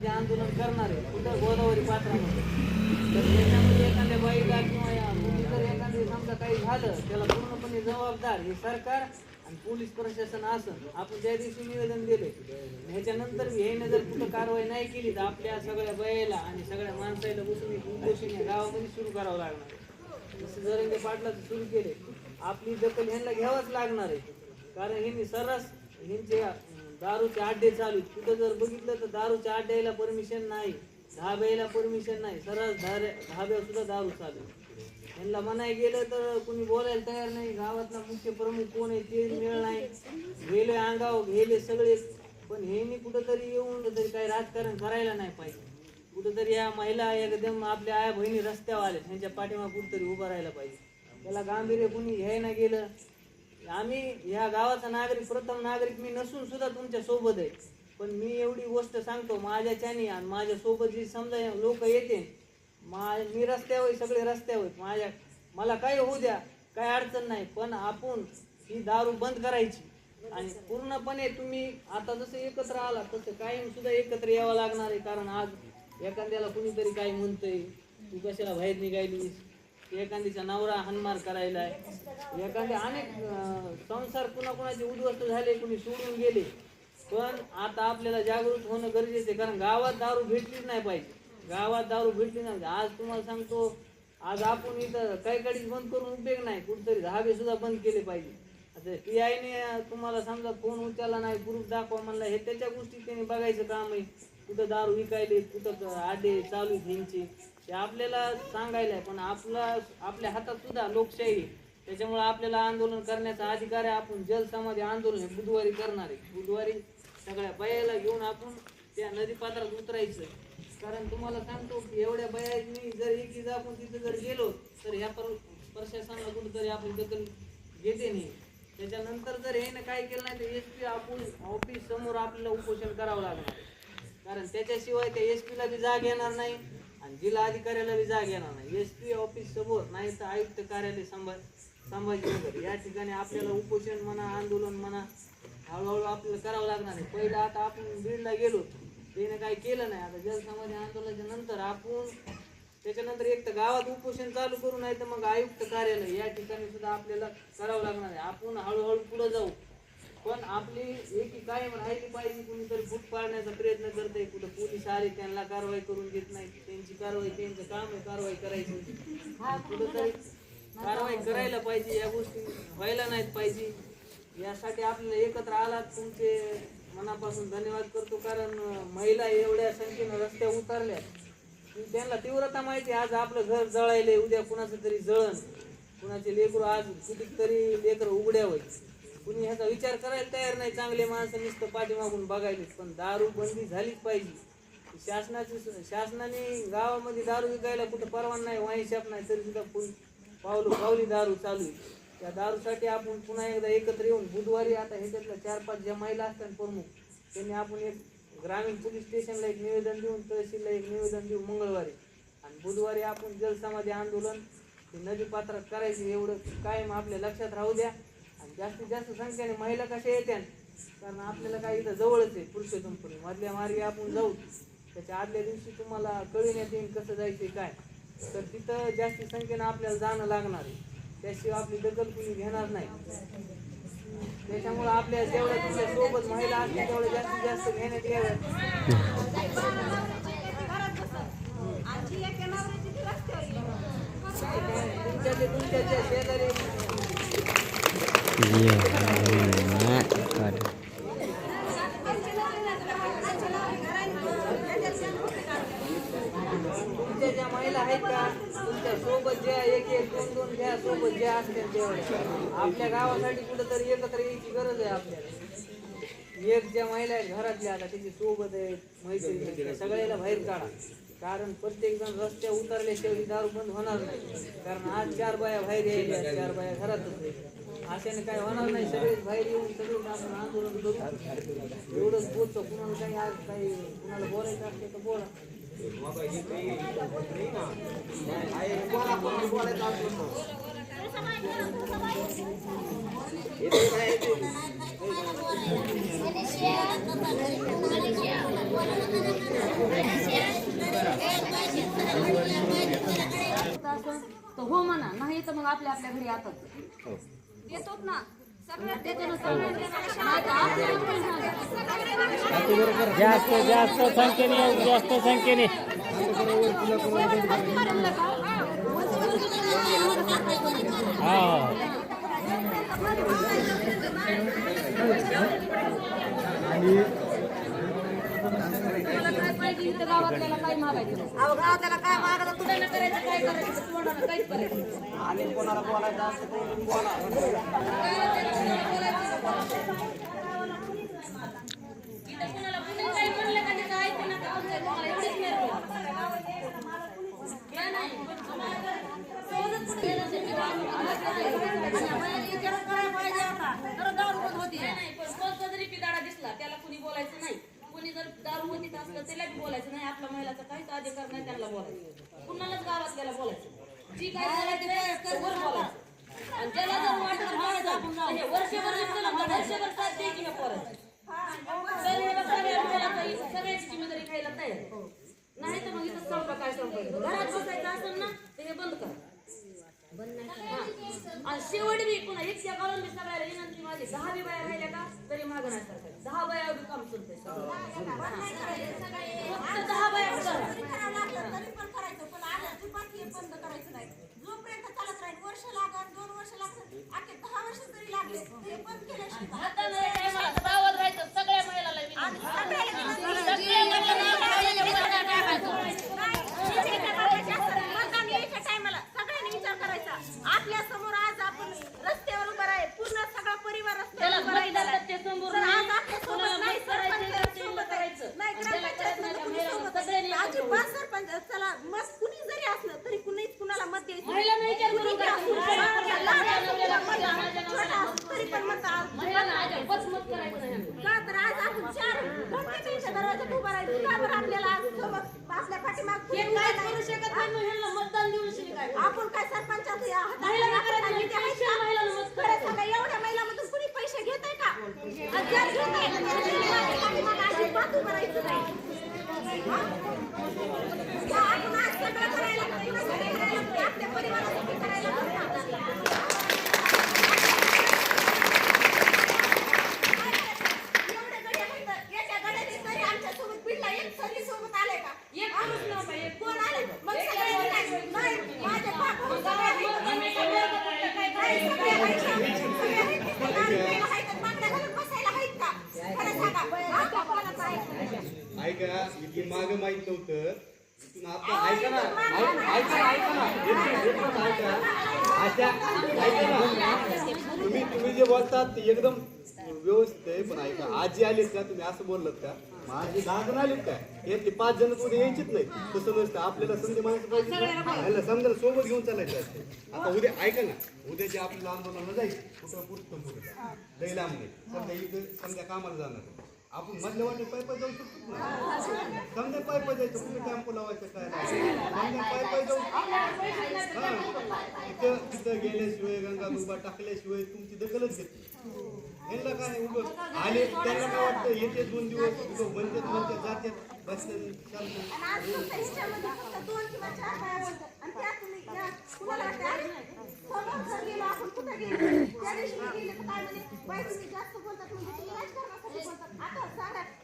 जे आंदोलन करणार आहे कुठं गोदावरी पात्रामध्ये. तर त्याच्यामध्ये एखाद्या बाईला किंवा या मुली जर एखादे समजा काही झालं त्याला पूर्णपणे जबाबदार हे सरकार आणि पोलीस प्रशासन असं आपण त्या दिवशी निवेदन दिले ह्याच्यानंतर ह्याने जर कुठं कारवाई नाही केली तर आपल्या सगळ्या बायाला आणि सगळ्या माणसाला बसून एक उपोषण गावामध्ये सुरू करावं लागणार जसं जरंगे पाटलाचं सुरू केले आपली दखल ह्यांना घ्यावंच लागणार आहे. कारण ह्यांनी सर्रास ह्यांचे दारूचे अड्डे चालू आहेत. कुठं जर बघितलं तर दारूच्या अड्ड्याला परमिशन नाही धाब्याला परमिशन नाही. सर्रास धाब्या सुद्धा दारू चालू आहे. मनाय गेलं तर कुणी बोलायला तयार नाही. गावातला मुख्य प्रमुख कोण आहे ते मिळ नाही. गेले अंगाव गेले सगळे. पण ह्यांनी कुठंतरी येऊन तरी काही राजकारण करायला नाही पाहिजे. कुठंतरी या महिला एकदम आपल्या आया बहिणी रस्त्यावर आल्या. त्यांच्या पाठीमा कुठंतरी उभं राहायला पाहिजे. त्याला गांभीर्य कुणी घ्यायला गेलं आम्ही या गावाचा नागरिक प्रथम नागरिक मी नसून सुद्धा तुमच्यासोबत आहे. पण मी एवढी गोष्ट सांगतो माझ्याच्याने आणि माझ्या सोबत जी समजा लोक येते मा मी रस्त्यावर सगळे रस्त्यावर माझ्या मला काय होऊ द्या काय अडचण नाही पण आपण ही दारू बंद करायची. आणि पूर्णपणे तुम्ही आता जसं एकत्र आला तसं कायम सुद्धा एकत्र यावं लागणार आहे. कारण आज एखाद्याला कुणीतरी काय म्हणतंय तू कशाला बाहेर निघायलीस एखादीचा नवरा हनमार करायला आहे. एखादे अनेक संसार संसार कुणाकुणाचे उद्ध्वस्त झाले कुणी सोडून गेले. पण आता आपल्याला जागृत होणं गरजेचं आहे कारण गावात दारू भेटलीच नाही पाहिजे. गावात दारू भेटली नाही. आज तुम्हाला सांगतो आज आपण इथं काही गाडीच बंद करून उपयोग नाही कुठेतरी धाबे सुद्धा बंद केले पाहिजे. आता पी आयने तुम्हाला समजा फोन उचलला नाही ग्रुप दाखवा म्हणला हे त्याच्या गोष्टी त्यांनी बघायचं काम आहे. कुठं दारू विकायले कुठं आडे चालू घ्यायचे ते आपल्याला सांगायला आहे पण आपला आपल्या हातात सुद्धा लोकशाही त्याच्यामुळे आपल्याला आंदोलन करण्याचा अधिकार आहे. आपण जलसमाधी आंदोलन हे बुधवारी करणार आहे. बुधवारी सगळ्या बायाला घेऊन आपण त्या नदीपात्रात उतरायचं. कारण तुम्हाला सांगतो की एवढ्या बायांनी जर एकी आपण तिथं जर गेलो तर ह्या पर प्रशासनाला कुठेतरी आपण दखल घेते नाही. त्याच्यानंतर जर हे काय केलं नाही तर एस पी आपण ऑफिस समोर आपल्याला उपोषण करावं लागणार कारण त्याच्याशिवाय त्या एस पीला बी जाग येणार नाही. आणि जिल्हा अधिकाऱ्याला बी जाग येणार नाही. एस पी ऑफिस समोर नाही तर आयुक्त कार्यालय संभा संभाजीनगर या ठिकाणी आपल्याला उपोषण म्हणा आंदोलन म्हणा हळूहळू आपल्याला करावं लागणार आहे. पहिलं आता आपण बीडला गेलो त्याने काही केलं नाही. आता जलसमाधी आंदोलनाच्या नंतर आपण त्याच्यानंतर एक तर गावात उपोषण चालू करू नाही तर मग आयुक्त कार्यालय या ठिकाणी सुद्धा आपल्याला करावं लागणार आहे. आपण हळूहळू पुढे जाऊ. पण आपली एकी कायम राहिली पाहिजे कुणीतरी फूट पाडण्याचा प्रयत्न करते कुठं पोलीस आले त्यांना कारवाई करून देत नाही त्यांची कारवाई त्यांचं काम आहे कारवाई करायची. कुठंतरी कारवाई करायला पाहिजे या गोष्टी व्हायला नाहीत पाहिजे. यासाठी आपल्याला एकत्र आलात तुमचे मनापासून धन्यवाद करतो कारण महिला एवढ्या संख्येनं रस्त्यावर उतरल्या. त्यांना तीव्रता माहिती आज आपलं घर जळायले उद्या कुणाचं तरी जळण. कुणाचे लेकरू आज कितीतरी लेकरं उघड्या होईल. कुणी ह्याचा विचार करायला तयार नाही. चांगले माणसं नुसतं पाठीमागून बघायलेच पण दारू बंदी झालीच पाहिजे. शासनाची शासनाने गावामध्ये दारू विकायला कुठं परवाना नाही वाईन शाप नाही तरी सुद्धा फुल पावलं पावली दारू चालू आहे. त्या दारूसाठी आपण पुन्हा एकदा एकत्र येऊन बुधवारी आता ह्याच्यातल्या चार पाच ज्या महिला असतात प्रमुख त्यांनी आपण एक ग्रामीण पोलीस स्टेशनला एक निवेदन देऊन तहसीलला एक निवेदन देऊ मंगळवारी आणि बुधवारी आपण जलसमाधी आंदोलन नदी पात्रात करायचे एवढं कायम आपल्या लक्षात राहू द्या. जास्तीत जास्त संख्येने महिला कशा येत्या कारण आपल्याला काय इथं जवळच आहे पुरुषोत्तमपुरी मधल्या मार्गे आपण जाऊ. त्याच्या आदल्या दिवशी तुम्हाला कळविण्यात येईल कसं जायचं काय. तर तिथं जास्ती संख्येनं आपल्याला जाणं लागणार आहे. त्याशिवाय आपली दखल कुणी घेणार नाही. त्याच्यामुळे आपल्या जेवढ्या तुमच्यासोबत महिला असतील तेवढ्या जास्तीत जास्त घेण्यात याव्यात तुमच्या तुमच्या जे शेजारी तुमच्या ज्या महिला आहेत का तुमच्यासोबत ज्या एक एक दोन दोन ज्या सोबत ज्या असतील तेवढ्या आपल्या गावासाठी कुठंतरी एकत्र यायची गरज आहे आपल्याला एक ज्या महिला आहेत घरातल्या आता त्याची सोबत आहे मैत्री आहेत, सगळ्याला बाहेर काढा. कारण प्रत्येक जण रस्त्या उतरल्याशिवाय ही दारू बंद होणार नाही. कारण आज चार बाया बाहेर यायच्या चार बाया घरातच अशाने काय होणार नाही सगळेच बाहेर येऊन सगळेच आपण आंदोलन करू. एवढंच बोलतो कुणाला काही आज काही कुणाला बोलायचं असते तर बोला. आपल्या आपल्या घरी आताच हो. येतोच ना. जास्त जास्त संख्येने जास्त संख्येने. हा. काय इथं गावातल्याला काय मागायचं. अहो गावातल्याला काय मागायचं तुला करायचं काय करायचं तोंडानं काहीच करायचं. आणि कोणाला बोलायचं असतं तर बोला इथं कुणाला कुणी काही म्हणलं का त्याचं ऐकू नका. तुमचं तुम्हाला एवढीच मेहरबानी. काय नाही. सहजच कुठे गेलं ते मी बाहेर विचार करायला पाहिजे आता. तर दारू बंद होती. नाही, पण कोणता जरी पिदाडा दिसला त्याला कुणी बोलायचं नाही कुणी जर होतीत असलं त्याला बी बोलायचं नाही. आपल्या महिलाचा काहीच अधिकार नाही त्यांना बोलायचं. कुणालाच गावात गेला बोलायचं. जी काय बोलायचं ते वर बोलायचं. आणि ज्याला जर वाटत बोलायचं आपण जाऊ. हे वर्षभर वर्षभर साथ की सगळ्याची जिम्मेदारी खायला तयार नाही तर मग इथं संप काय संप घरात बसायचं असेल ना तर हे बंद कर. हा. आणि शेवट बी पुन्हा एक त्या काढून बी सगळ्याला विनंती माझी. दहा बी बाया राहिल्या का तरी मागं नाही सरकार. दहा बाया बी काम सुनते फक्त दहा बाया करा दोन वर्ष लागतात अख्खे दहा वर्ष तरी लागले. ते पण केल्याशिवाय मला सावध राहायचं सगळ्या महिलाला विनंती. सगळ्या आपल्यासमोर आज आपण रस्त्यावर उभं आहे पूर्ण सगळा परिवार त्याला रस्त्यावर उभा राहिलेला आहे. मतदार समोर जर आज नाही, आपल्यासोबत कोणाला नाही, मत करायचं, सरपंच रस्त्यावर सोबत करायचं. आहे. नाही, आणि ज्याला ग्रामपंचायत करायचं मध्ये नाही, कुणी सोबत सगळ्यांनी आहे. एकत्र अजिबात सरपंच चला मत कुणी जरी असलं तरी कुणीच कुणाला मत द्यायचं महिलांना विचार कुणी करून बी असू, करा. लहान असू, मोठा असू, छोटा असू, तरी पण मत आज- महिलांना अजिबात मत करायचं नाही आम्ही. का तर आज आपण चार घंटे त्यांच्या दरवाजात उभा राहिलो का बरं आपल्याला आज सोबत आपल्या पाठीमाग हे नाही? करू शकत नाही मतदान काय आपण काय सरपंचाचं या महिलांना करायचं आणि ते आहेत पैसे का? महिलांना मत खरं सांगा एवढ्या महिलांमधून कुणी पैसे घेत आहे का जर घेत आहे, तर त्यांच्या पाठीमागं अजिबात उभं राहायचं नाही. या आपण आज सगळं करायला कुणासाठी करायला लागलोय? आपल्या परिवारासाठी करायला लागलोय. एवढे गडे आहेत, एका गड्याने तरी आमच्यासोबत भिडला, एक तरी सोबत आले का? एक माणूस नव्हता, एक कोण आले? मग सगळ्यांनी काय? नाही, माझ्या पाठीवर सगळे आहेत. काही सगळे आहेत का? सगळे आहेत का? सगळे आहेत का? आहेत का? बांगड्या घालून बसायला आहेत का? खरं सांगा. हा? कोणाचं ऐका इथून मागं माहीत नव्हतं. आता ऐका ना. ऐक- ऐका ना ऐका अशा ऐका. ना. तुम्ही तुम्ही जे बोलतात ते एकदम व्यवस्थित आहे पण ऐका. आजी आलीत का? तुम्ही असं बोललात का? माझे दहा जण आलेत का? हे ते पाच जण उद्या यायचीच नाही. तसं नसतं. आपल्याला संधी माणसं पाहिजे समजा सोबत घेऊन चालायचं असते. आता उद्या ऐका ना. उद्या जे आपल्याला आंदोलनाला जायचं कुठं कुठं कुठं लई लांब नाही. समजा इथं समजा कामाला जाणार आपण मधल्या वाटे पाय पाय जाऊ शकतो समजा पाय पाय जायचं कुठे टेम्पो लावायचं काय समजा पाय पाय जाऊ हां तिथं तिथं गेल्याशिवाय गंगा दुबा टाकल्याशिवाय तुमची दखलच घेत यांना काय उगं आले त्यांना काय वाटतं येते दोन दिवस उगं म्हणतात म्हणतात जाते बसतात चालतं बोलतात.